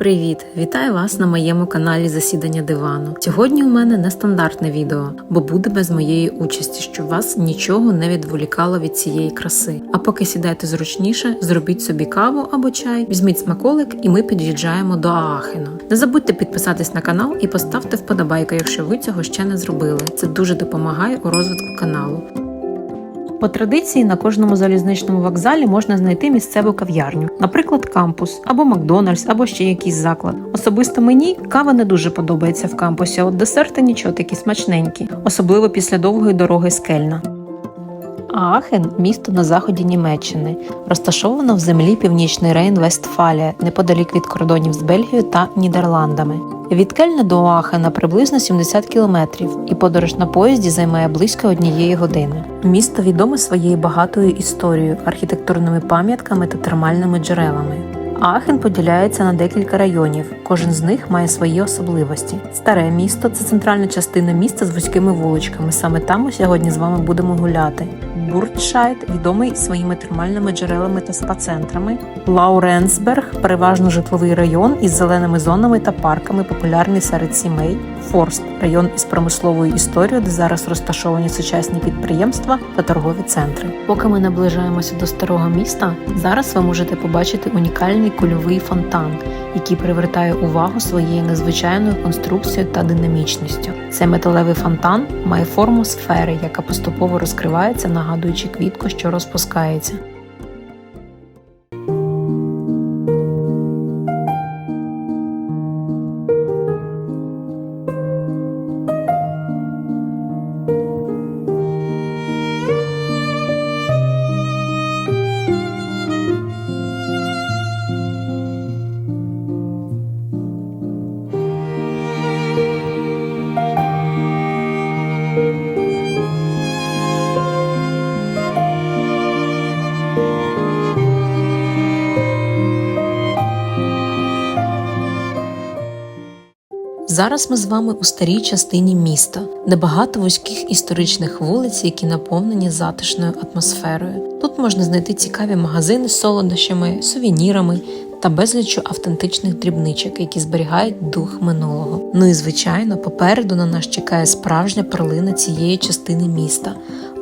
Привіт! Вітаю вас на моєму каналі Засідання дивану. Сьогодні у мене нестандартне відео, бо буде без моєї участі, щоб вас нічого не відволікало від цієї краси. А поки сідайте зручніше, зробіть собі каву або чай, візьміть смаколик, і ми під'їжджаємо до Аахену. Не забудьте підписатись на канал і поставте вподобайку, якщо ви цього ще не зробили. Це дуже допомагає у розвитку каналу. По традиції на кожному залізничному вокзалі можна знайти місцеву кав'ярню, наприклад, кампус або Макдональдс, або ще якийсь заклад. Особисто мені кава не дуже подобається в кампусі, а от десерти нічого такі смачненькі, особливо після довгої дороги з Кельна. Аахен місто на заході Німеччини, розташовано в землі Північний Рейн Вестфалія, неподалік від кордонів з Бельгією та Нідерландами. Від Кельна до Аахена приблизно 70 кілометрів, і подорож на поїзді займає близько однієї години. Місто відоме своєю багатою історією, архітектурними пам'ятками та термальними джерелами. Аахен поділяється на декілька районів. Кожен з них має свої особливості. Старе місто це центральна частина міста з вузькими вуличками. Саме там ми сьогодні з вами будемо гуляти. Буртшайт відомий своїми термальними джерелами та спа-центрами. Лауренсберг переважно житловий район із зеленими зонами та парками, популярний серед сімей. Форст район із промисловою історією, де зараз розташовані сучасні підприємства та торгові центри. Поки ми наближаємося до старого міста, зараз ви можете побачити унікальний кульовий фонтан, який привертає увагу своєю незвичайною конструкцією та динамічністю. Цей металевий фонтан має форму сфери, яка поступово розкривається, нагадуючи квітку, що розпускається. Зараз ми з вами у старій частині міста, де багато вузьких історичних вулиць, які наповнені затишною атмосферою. Тут можна знайти цікаві магазини з солодощами, сувенірами та безлічу автентичних дрібничок, які зберігають дух минулого. Ну і звичайно, попереду на нас чекає справжня перлина цієї частини міста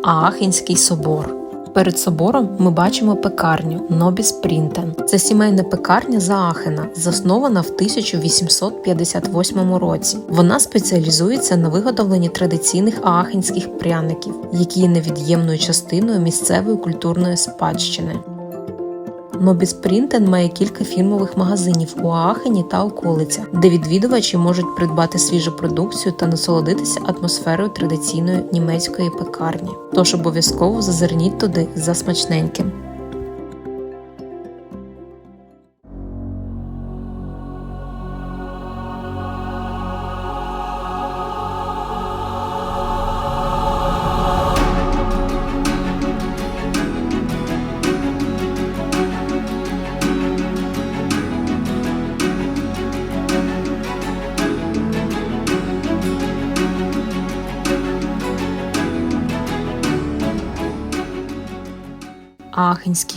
Аахенський собор. Перед собором ми бачимо пекарню Нобіс Прінтен. Це сімейна пекарня Заахена, заснована в 1858 році. Вона спеціалізується на виготовленні традиційних аахенських пряників, які є невід'ємною частиною місцевої культурної спадщини. Нобіс Прінтен має кілька фірмових магазинів у Аахені та околицях, де відвідувачі можуть придбати свіжу продукцію та насолодитися атмосферою традиційної німецької пекарні. Тож обов'язково зазирніть туди за смачненьким.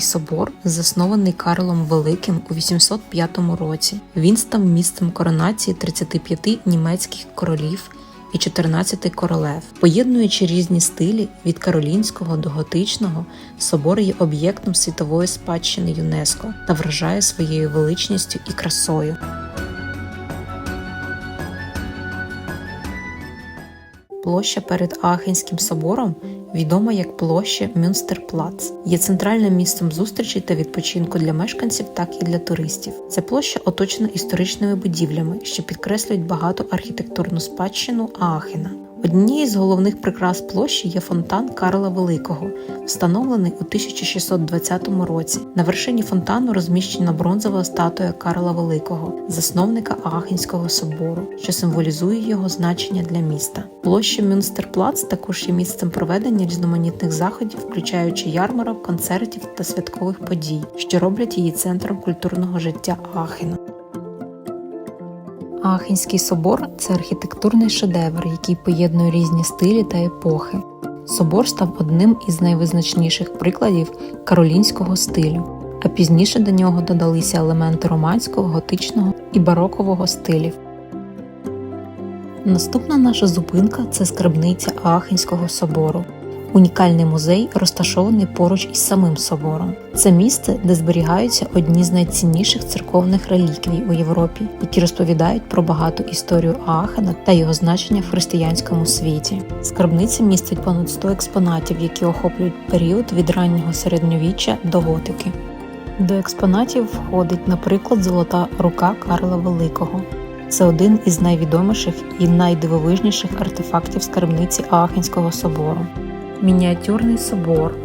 Аахенський собор заснований Карлом Великим у 805 році. Він став місцем коронації 35 німецьких королів і 14 королев. Поєднуючи різні стилі від каролінського до готичного, собор є об'єктом світової спадщини ЮНЕСКО та вражає своєю величністю і красою. Площа перед Аахенським собором відома як площа Мюнстерплац, є центральним місцем зустрічі та відпочинку для мешканців, так і для туристів. Ця площа оточена історичними будівлями, що підкреслюють багату архітектурну спадщину Аахена. Однією з головних прикрас площі є фонтан Карла Великого, встановлений у 1620 році. На вершині фонтану розміщена бронзова статуя Карла Великого, засновника Аахенського собору, що символізує його значення для міста. Площа Мюнстерплац також є місцем проведення різноманітних заходів, включаючи ярмарок, концертів та святкових подій, що роблять її центром культурного життя Аахена. Аахенський собор це архітектурний шедевр, який поєднує різні стилі та епохи. Собор став одним із найвизначніших прикладів каролінського стилю. а пізніше до нього додалися елементи романського, готичного і барокового стилів. Наступна наша зупинка це скарбниця Аахенського собору. Унікальний музей розташований поруч із самим собором. Це місце, де зберігаються одні з найцінніших церковних реліквій у Європі, які розповідають про багату історію Аахена та його значення в християнському світі. Скарбниця містить понад 100 експонатів, які охоплюють період від раннього середньовіччя до готики. До експонатів входить, наприклад, золота рука Карла Великого. Це один із найвідоміших і найдивовижніших артефактів скарбниці Аахенського собору. Мініатюрний собор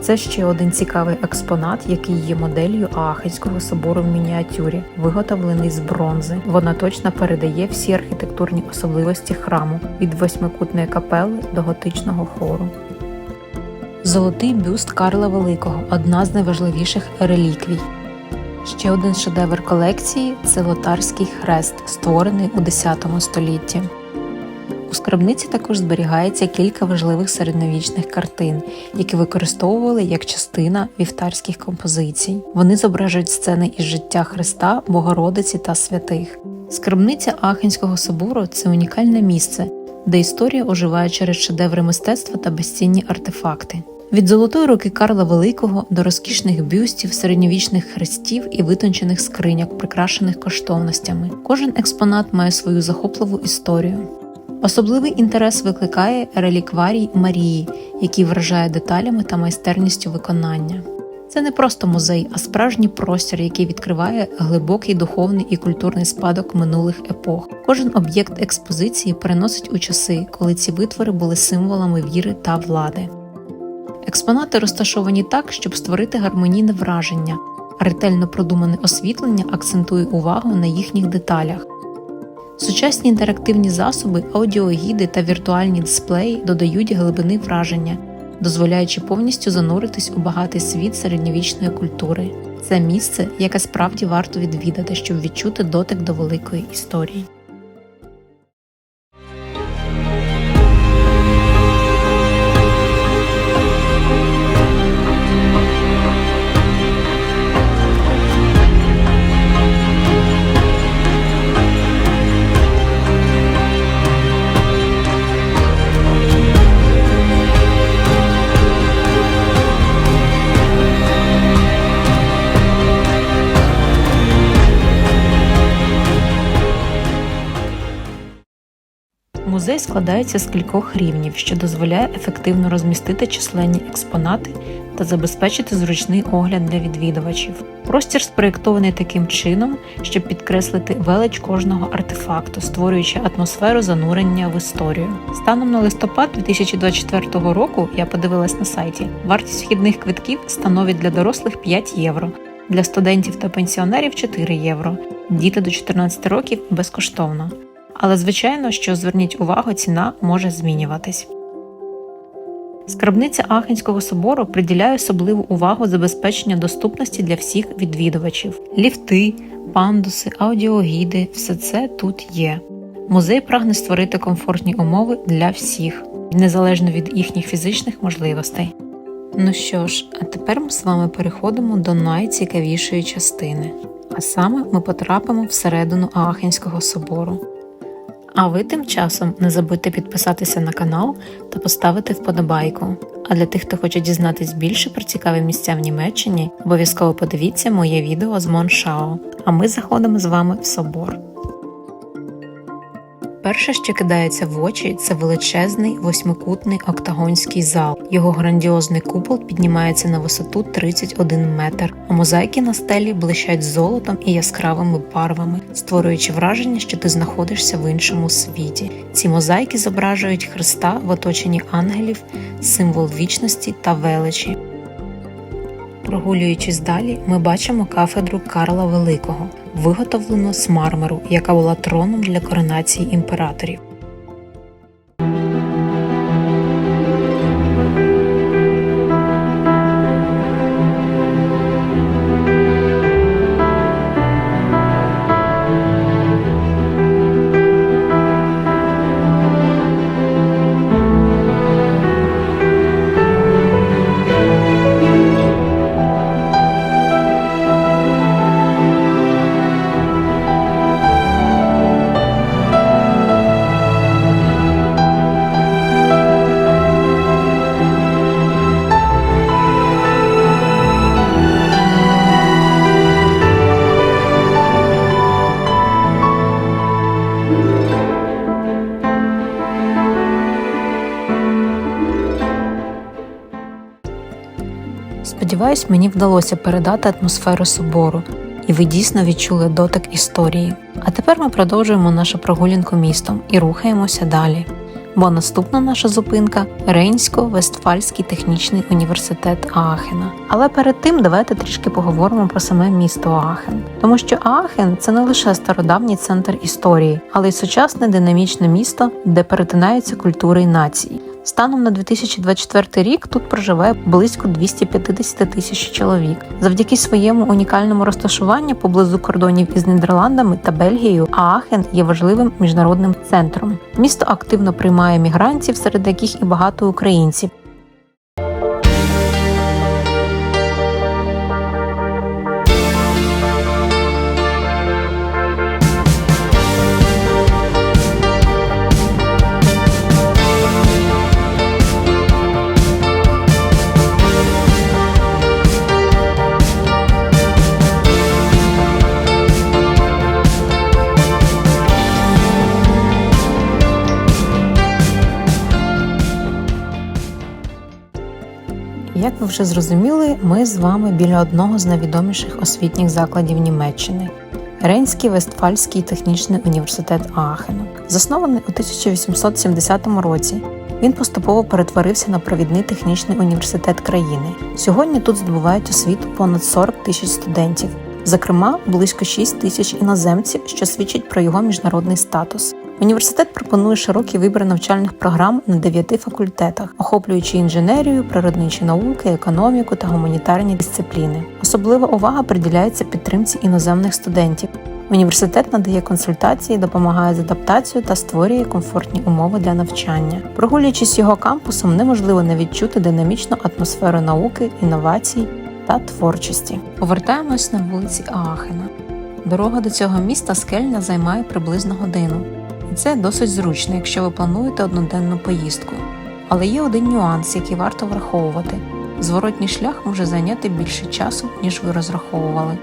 це ще один цікавий експонат, який є моделлю Аахенського собору в мініатюрі, виготовлений з бронзи. Вона точно передає всі архітектурні особливості храму від восьмикутної капели до готичного хору. Золотий бюст Карла Великого одна з найважливіших реліквій. Ще один шедевр колекції це лотарський хрест, створений у X столітті. У скарбниці також зберігається кілька важливих середньовічних картин, які використовували як частина вівтарських композицій. Вони зображують сцени із життя Христа, Богородиці та святих. Скарбниця Ахенського собору це унікальне місце, де історія оживає через шедеври мистецтва та безцінні артефакти. Від золотої руки Карла Великого до розкішних бюстів, середньовічних хрестів і витончених скриньок, прикрашених коштовностями. Кожен експонат має свою захопливу історію. Особливий інтерес викликає релікварій Марії, який вражає деталями та майстерністю виконання. Це не просто музей, а справжній простір, який відкриває глибокий духовний і культурний спадок минулих епох. Кожен об'єкт експозиції переносить у часи, коли ці витвори були символами віри та влади. Експонати розташовані так, щоб створити гармонійне враження, а ретельно продумане освітлення акцентує увагу на їхніх деталях. Сучасні інтерактивні засоби, аудіогіди та віртуальні дисплеї додають глибини враження, дозволяючи повністю зануритись у багатий світ середньовічної культури. Це місце, яке справді варто відвідати, щоб відчути дотик до великої історії. Музей складається з кількох рівнів, що дозволяє ефективно розмістити численні експонати та забезпечити зручний огляд для відвідувачів. Простір спроєктований таким чином, щоб підкреслити велич кожного артефакту, створюючи атмосферу занурення в історію. Станом на листопад 2024 року я подивилась на сайті. Вартість вхідних квитків становить для дорослих 5 євро, для студентів та пенсіонерів 4 євро, діти до 14 років безкоштовно. Але, звичайно, що зверніть увагу, ціна може змінюватись. Скарбниця Ахенського собору приділяє особливу увагу забезпечення доступності для всіх відвідувачів. Ліфти, пандуси, аудіогіди все це тут є. Музей прагне створити комфортні умови для всіх, незалежно від їхніх фізичних можливостей. Ну що ж, а тепер ми з вами переходимо до найцікавішої частини, а саме ми потрапимо всередину Аахенського собору. А ви тим часом не забудьте підписатися на канал та поставити вподобайку. А для тих, хто хоче дізнатись більше про цікаві місця в Німеччині, обов'язково подивіться моє відео з Моншао. А ми заходимо з вами в собор. Перше, що кидається в очі, це величезний восьмикутний октагонський зал. Його грандіозний купол піднімається на висоту 31 метр, а мозаїки на стелі блищать золотом і яскравими барвами, створюючи враження, що ти знаходишся в іншому світі. Ці мозаїки зображують Христа в оточенні ангелів, символ вічності та величі. Прогулюючись далі, ми бачимо кафедру Карла Великого, виготовлену з мармуру, яка була троном для коронації імператорів. Сподіваюсь, мені вдалося передати атмосферу собору, і ви дійсно відчули дотик історії. А тепер ми продовжуємо нашу прогулянку містом і рухаємося далі. Бо наступна наша зупинка Рейнсько-Вестфальський технічний університет Аахена. Але перед тим давайте трішки поговоримо про саме місто Аахен, тому що Аахен це не лише стародавній центр історії, але й сучасне динамічне місто, де перетинаються культури і нації. Станом на 2024 рік тут проживає близько 250 тисяч чоловік. Завдяки своєму унікальному розташуванню поблизу кордонів із Нідерландами та Бельгією, Аахен є важливим міжнародним центром. Місто активно приймає мігрантів, серед яких і багато українців. Як ви вже зрозуміли, ми з вами біля одного з найвідоміших освітніх закладів Німеччини. Рейнський Вестфальський технічний університет Аахену. Заснований у 1870 році, він поступово перетворився на провідний технічний університет країни. Сьогодні тут здобувають освіту понад 40 тисяч студентів, зокрема близько 6 тисяч іноземців, що свідчить про його міжнародний статус. Університет пропонує широкий вибір навчальних програм на дев'яти факультетах, охоплюючи інженерію, природничі науки, економіку та гуманітарні дисципліни. Особлива увага приділяється підтримці іноземних студентів. Університет надає консультації, допомагає з адаптацією та створює комфортні умови для навчання. Прогулюючись його кампусом, неможливо не відчути динамічну атмосферу науки, інновацій та творчості. Повертаємось на вулиці Аахена. Дорога до цього міста скельна займає приблизно годину. І це досить зручно, якщо ви плануєте одноденну поїздку. Але є один нюанс, який варто враховувати: зворотній шлях може зайняти більше часу, ніж ви розраховували.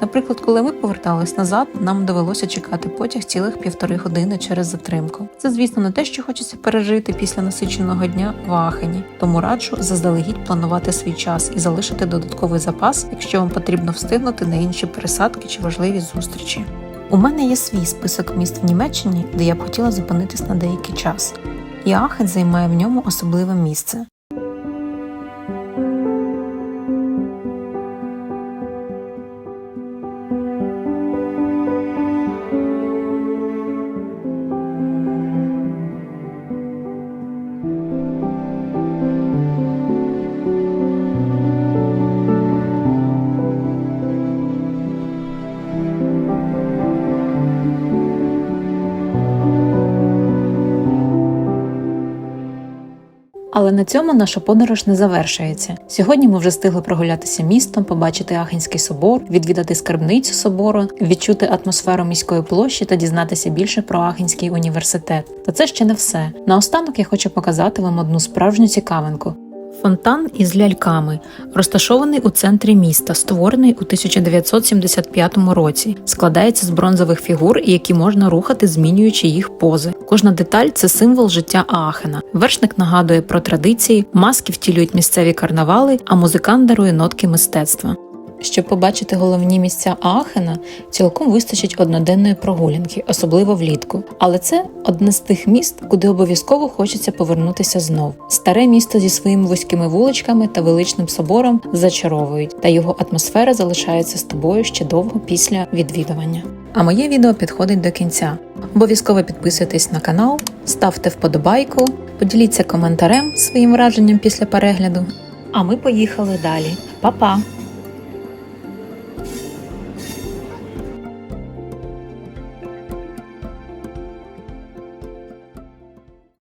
Наприклад, коли ми повертались назад, нам довелося чекати потяг цілих півтори години через затримку. Це, звісно, не те, що хочеться пережити після насиченого дня в Аахені, тому раджу заздалегідь планувати свій час і залишити додатковий запас, якщо вам потрібно встигнути на інші пересадки чи важливі зустрічі. У мене є свій список міст в Німеччині, де я б хотіла зупинитись на деякий час, і Ахен займає в ньому особливе місце. Але на цьому наша подорож не завершується. Сьогодні ми вже встигли прогулятися містом, побачити Ахенський собор, відвідати скарбницю собору, відчути атмосферу міської площі та дізнатися більше про Ахенський університет. Та це ще не все. Наостанок я хочу показати вам одну справжню цікавинку. Фонтан із ляльками, розташований у центрі міста, створений у 1975 році, складається з бронзових фігур, які можна рухати, змінюючи їх пози. Кожна деталь це символ життя Аахена. Вершник нагадує про традиції, маски втілюють місцеві карнавали, а музикант дарує нотки мистецтва. Щоб побачити головні місця Аахена, цілком вистачить одноденної прогулянки, особливо влітку. Але це одне з тих міст, куди обов'язково хочеться повернутися знов. Старе місто зі своїми вузькими вуличками та величним собором зачаровують, та його атмосфера залишається з тобою ще довго після відвідування. А моє відео підходить до кінця. Обов'язково підписуйтесь на канал, ставте вподобайку, поділіться коментарем своїм враженням після перегляду. А ми поїхали далі. Па-па!